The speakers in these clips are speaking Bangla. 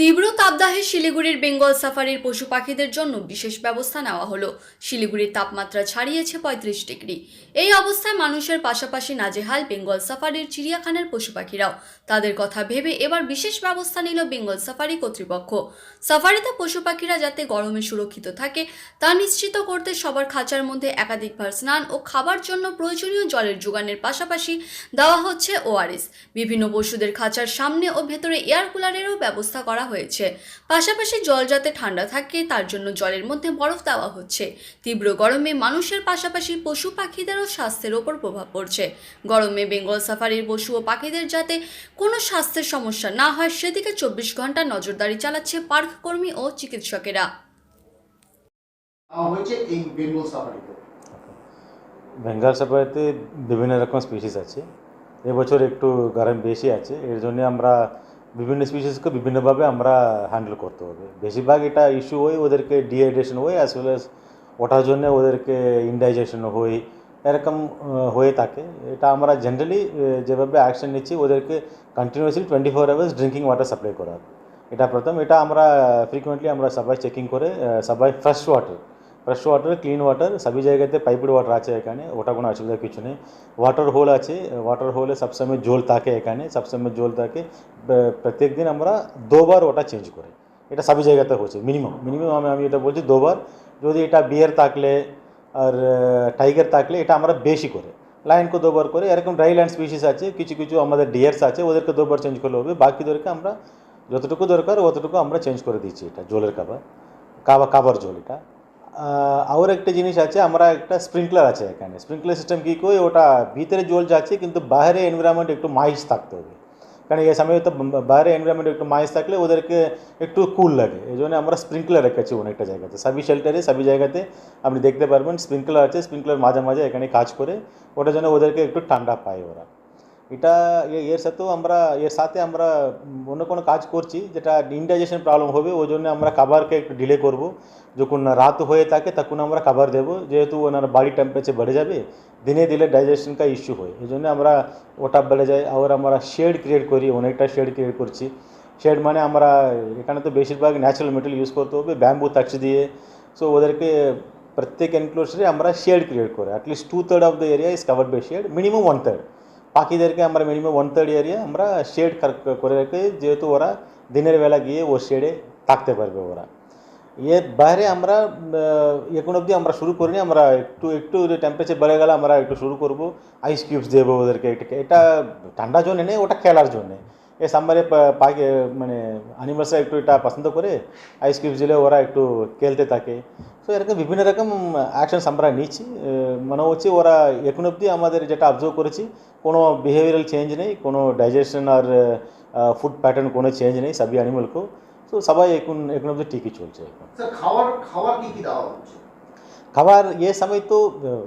তীব্র তাপদাহে শিলিগুড়ির বেঙ্গল সাফারির পশু পাখিদের জন্য বিশেষ ব্যবস্থা নেওয়া হলো। শিলিগুড়ির তাপমাত্রা ছাড়িয়েছে পঁয়ত্রিশ ডিগ্রি। এই অবস্থায় মানুষের পাশাপাশি নাজেহাল বেঙ্গল সাফারির চিড়িয়াখানার পশু পাখিরাও। তাদের কথা ভেবে এবার বিশেষ ব্যবস্থা নিল বেঙ্গল সাফারি কর্তৃপক্ষ। সাফারিতে পশু পাখিরা যাতে গরমে সুরক্ষিত থাকে, তা নিশ্চিত করতে সবার খাঁচার মধ্যে একাধিকবার স্নান ও খাবার জন্য প্রয়োজনীয় জলের যোগানের পাশাপাশি দেওয়া হচ্ছে ওআরএস। বিভিন্ন পশুদের খাঁচার সামনে ও ভেতরে এয়ার কুলারেরও ব্যবস্থা করা হয়েছে। পাশাপাশি জল যাতে ঠান্ডা থাকে তার জন্য জলের মধ্যে বরফ দেওয়া হচ্ছে। তীব্র গরমে মানুষের পাশাপাশি পশু পাখিদেরও স্বাস্থ্যের ওপর প্রভাব পড়ছে। গরমে বেঙ্গল সাফারির পশু ও পাখিদের যাতে কোনো স্বাস্থ্যের সমস্যা না হয় সেদিকে চব্বিশ ঘণ্টা নজরদারি চালাচ্ছে পার্ক কর্মী ও চিকিৎসকেরা। হয়েছে এই বেঙ্গল সাফারিতে? বেঙ্গল সাফারিতে বিভিন্ন রকম স্পিসিস আছে। এবছর একটু গরম বেশি আছে। এর জন্য আমরা বিভিন্ন স্পিসিসকে বিভিন্নভাবে আমরা হ্যান্ডেল করতে হবে। বেশিরভাগ এটা ইস্যু হয় ওদেরকে ডিহাইড্রেশন হয় অ্যাজ ওয়েল অ্যাজ ওঠার জন্য ওদেরকে ইনডাইজেশন হয় এরকম হয়ে থাকে। এটা আমরা জেনারেলি যেভাবে অ্যাকশন নিচ্ছি, ওদেরকে continuously twenty four hours drinking water supply করা। এটা প্রথম। এটা আমরা ফ্রিকুয়েন্টলি আমরা সবাই চেকিং করে সবাই fresh water fresh water clean water সবই জায়গাতে পাইপড ওয়াটার আছে এখানে ওটা কোনো অসুবিধা কিছু নেই ওয়াটার হোল আছে ওয়াটার হোলে সবসময় জল থাকে এখানে সবসময় জল থাকে প্রত্যেক দিন আমরা দুবার ওটা চেঞ্জ করি এটা সবই জায়গাতে হচ্ছে মিনিমাম মিনিমাম আমি আমি এটা বলছি দুবার যদি এটা বিয়ার থাকলে আর টাইগার থাকলে এটা আমরা বেশি করে লাইনকে দুবার করে এরকম ড্রাই ল্যান্ড স্পিসিস আছে কিছু কিছু আমাদের ডিয়ার্স আছে ওদেরকে দুবার চেঞ্জ করলে হবে বাকিদেরকে আমরা যতটুকু দরকার অতটুকু আমরা চেঞ্জ করে দিচ্ছি এটা জলের কাবার কাবা কাবার জল এটা আর একটা জিনিস আছে, আমরা একটা স্প্রিংকলার আছে এখানে। স্প্রিংকলার সিস্টেম কী করি ওটা ভিতরে জল যাচ্ছে, কিন্তু বাইরে এনভায়রনমেন্ট একটু মাইস থাকতে হবে। কারণ এই সময় তো বাইরে এনভায়রনমেন্ট একটু মাইস থাকলে ওদেরকে একটু কুল লাগে। এই জন্য আমরা স্প্রিংকলার রেখেছি অনেকটা জায়গাতে। সবই শেল্টারে সবই জায়গাতে আপনি দেখতে পারবেন স্প্রিংকলার আছে স্প্রিংকলার মাঝে মাঝে এখানে কাজ করে। ওটার জন্য ওদেরকে একটু ঠান্ডা পায় ওরা। এটা এর সাথেও আমরা, এর সাথে আমরা অন্য কোনো কাজ করছি যেটা ইনডাইজেশন প্রবলেম হবে ওই জন্য আমরা খাবারকে একটু ডিলে করব। যখন রাত হয়ে থাকে তখন আমরা খাবার দেবো, যেহেতু ওনার বাড়ি টেম্পারেচার বেড়ে যাবে, দিনে দিলে ডাইজেশন কা ইস্যু হয়। এই জন্য আমরা ওটা বেড়ে যায় আর আমরা শেড ক্রিয়েট করি, অনেকটা শেড ক্রিয়েট করছি। শেড মানে আমরা, এখানে তো বেশিরভাগ ন্যাচারাল মেটেরিয়াল ইউজ করতে হবে ব্যাম্বু তাচ দিয়ে। সো ওদেরকে প্রত্যেক এনক্লোজারে আমরা শেড ক্রিয়েট করি at least two third of the area is covered by shed minimum one third পাখিদেরকে আমরা মিনিমাম ওয়ান থার্ড এরিয়া আমরা শেড করে রেখে যেহেতু ওরা দিনের বেলা গিয়ে ও শেডে থাকতে পারবে ওরা এর বাইরে আমরা এখন অবধি আমরা শুরু করিনি আমরা একটু একটু টেম্পারেচার বেড়ে গেলে আমরা একটু শুরু করব আইস কিউবস দেবো ওদেরকে এটা ঠান্ডার জন্যে নেই ওটা খেলার জন্যে এ সাম্বারে পাখি মানে অ্যানিমালসরা একটু এটা পছন্দ করে আইস কিউবস দিলে ওরা একটু খেলতে থাকে সো এরকম বিভিন্ন রকম অ্যাকশনস আমরা নিচ্ছি। মনে হচ্ছে ওরা এখন অবধি আমাদের যেটা অবজার্ভ করেছি কোনো বিহেভিয়ারাল চেঞ্জ নেই কোনো ডাইজেশন আর ফুড প্যাটার্ন কোনো চেঞ্জ নেই সবই অ্যানিমালকেও তো সবাই এখন এখন অবধি ঠিকই চলছে এখন। খাবার খাবার কি কি দেওয়া হচ্ছে? খাবার ইয়ে সময় তো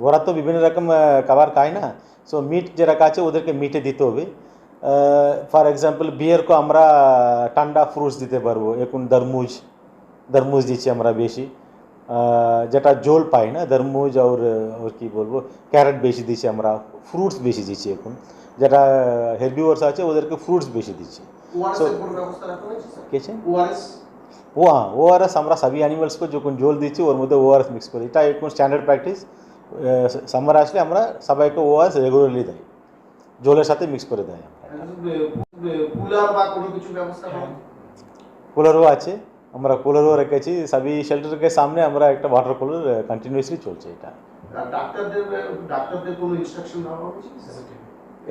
ওরা তো বিভিন্ন রকম খাবার খায় না। সো মিট যে রাখা আছে ওদেরকে মিটে দিতে হবে। ফর এক্সাম্পল বিয়ারকে আমরা ঠান্ডা ফ্রুটস দিতে পারব। এখন তরমুজ তরমুজ দিচ্ছি আমরা বেশি। যেটা জল পাই না তরমুজ আর আর কি বলব ক্যারেট বেশি দিচ্ছি আমরা ফ্রুটস বেশি দিচ্ছি এখন যেটা হেরবিওয়ার্স আছে ওদেরকে ফ্রুটস বেশি দিচ্ছি ওআরএস So- এর কোনো ব্যবস্থা রাখা হয়েছে স্যার কেছে ওআরএস ও হ্যাঁ ওআরএস আমরা সবই অ্যানিমালসকে যখন জল দিচ্ছি ওর মধ্যে ওআরএস মিক্স করি এটা এখন স্ট্যান্ডার্ড প্র্যাকটিস সামার আসলে আমরা সবাইকে ওআরএস রেগুলারলি দেয় জলের সাথে মিক্স করে দেয়? কুলারও আছে আমরা কুলারও রেখেছি সবই শেল্টারকে সামনে আমরা একটা ওয়াটার কুলার কন্টিনিউয়াসলি চলছে এটা।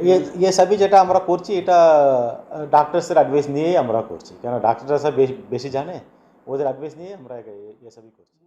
ইয়ে ইয়ে সবই যেটা আমরা করছি এটা ডাক্তারসের অ্যাডভাইস নিয়েই আমরা করছি। কেন ডাক্তাররা সব বেশি জানে? ওদের অ্যাডভাইস নিয়ে আমরা এ সবই করছি।